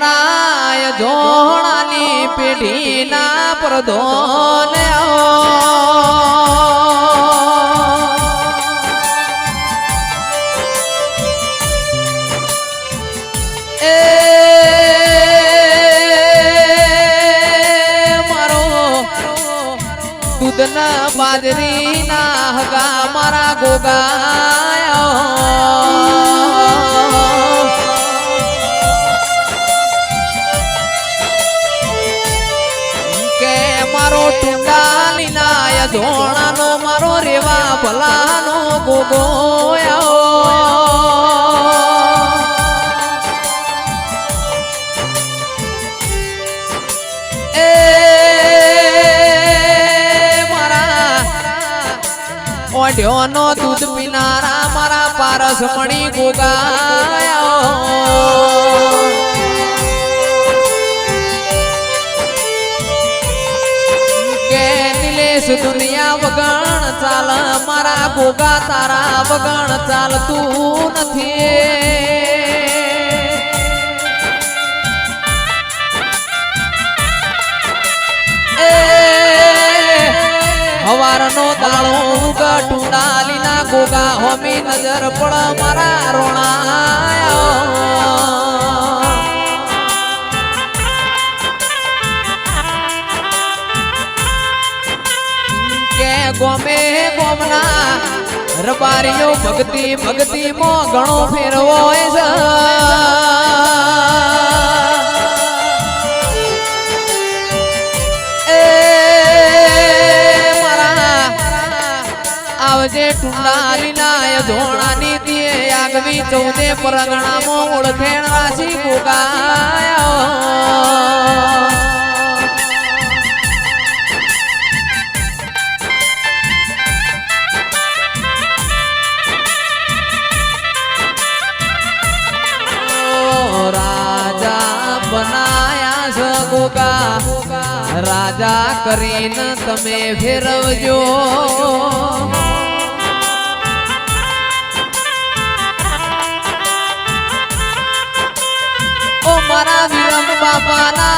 મારા જોણાની પેઢીના પ્રધોને દૂધના બાજરીના હગા મારા ગોગાયો. મારો ટુંડાલીના ધોણાનો મારો રેવા ભલાનો મારા ઓઢ્યોનો દૂધ પીનારા મારા પારસ મણી ગોગાયો નિલેશ દુનિયા વગણ ચાલ, મારા ભોગા તારા વગણ ચાલતું નથી. હવારનો દાળો ઉગા લીના ગોગા હોમી નજર પડ, મારા રોણાયો. ગોમે ગોમના રબારીઓ ભક્તિ ભક્તિ મો ઘણો ફેરવો આવજે ટુંડાલી નાય ધોણાની દીએ આગવી ચૌદે પરગણામાં ઓળખેણ વાસી બનાયા છો ગોગા. રાજા કરીને તમે ફેરવજો. ઓ મારા વિરમ બાપાના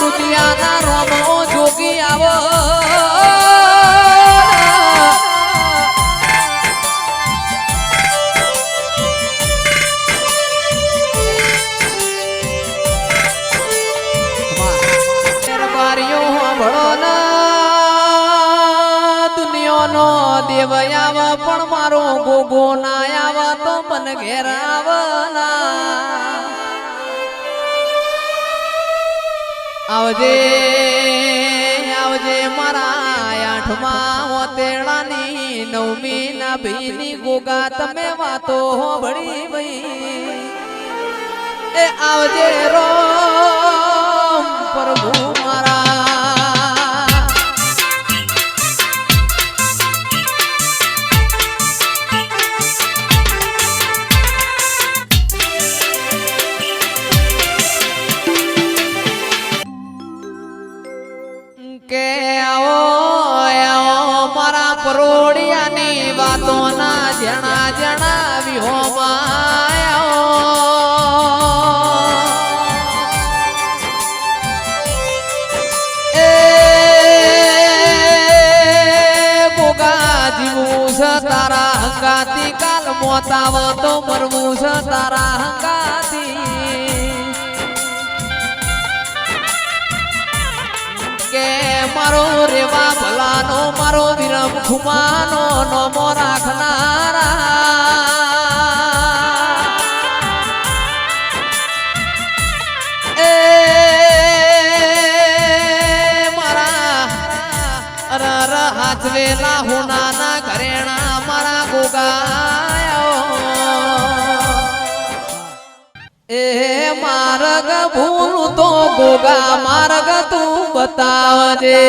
રૂપિયાના રમો જોગી આવો. દેવ પણ મારો ગોગો ના આવ, તો મન ઘેર આવજે આવજે મારા આઠમા ઓતેડાની નવમી ના ભીની ગોગા, તમે વાતો હોભળી ભઈ એ આવજે રોમ આવો આવો મારા પરોડિયાની વાતોના જણા જીવું છે તારા હંગાતી કાલ મોતાવ તો મરવું છે તારા હંગાતી કે મારો રેવા ભલાનો મારો વિરમ ખુમાનો નમો રાખનારા એ મારા હાથ વેલા હાચવેલા ગોગા માર્ગ તું બતાવજે.